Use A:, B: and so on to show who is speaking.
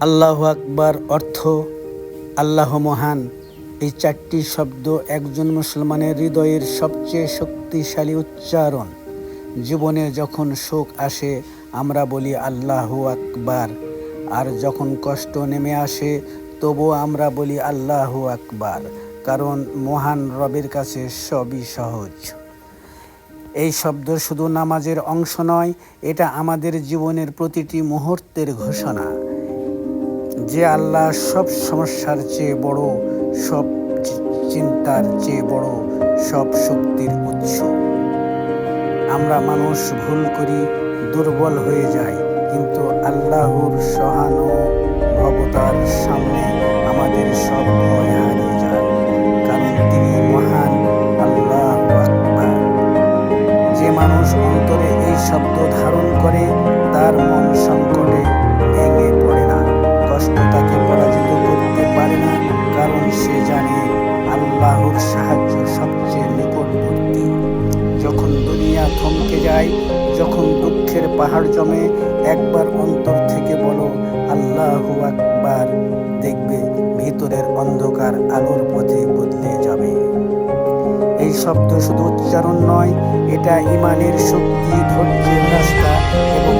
A: আল্লাহ আকবার অর্থ, আল্লাহ মহান। এই চারটি শব্দ একজন মুসলমানের হৃদয়ের সবচেয়ে শক্তিশালী উচ্চারণ। জীবনে যখন শোক আসে, আমরা বলি আল্লাহ আকবার। আর যখন কষ্ট নেমে আসে, তবুও আমরা বলি আল্লাহ আকবার। কারণ মহান রবের কাছে সবই সহজ। এই শব্দ শুধু নামাজের অংশ নয়, এটা আমাদের জীবনের প্রতিটি মুহূর্তের ঘোষণা। যে আল্লাহ সব সমস্যার চেয়ে বড়, সব চিন্তার চেয়ে বড়, সব শক্তির উৎস। আমরা মানুষ ভুল করি, দুর্বল হয়ে যাই, কিন্তু আল্লাহর সহানুভবতার সামনে আমাদের সব ভয় হারিয়ে যায়, কারণ তিনি মহান আল্লাহ যে মানুষ অন্তরে এই শব্দ ধারণ করে, তার আল্লাহর সাহায্য সবচেয়ে নিকটবর্তী। যখন দুনিয়া থমকে যায়, যখন দুঃখের পাহাড় জমে, একবার অন্তর থেকে বলো, আল্লাহ আকবার। দেখবে ভিতরের অন্ধকার আলোর পথে বদলে যাবে। এই শব্দ শুধু উচ্চারণ নয়, এটা ইমানের শক্তি, ধৈর্যের রাস্তা এবং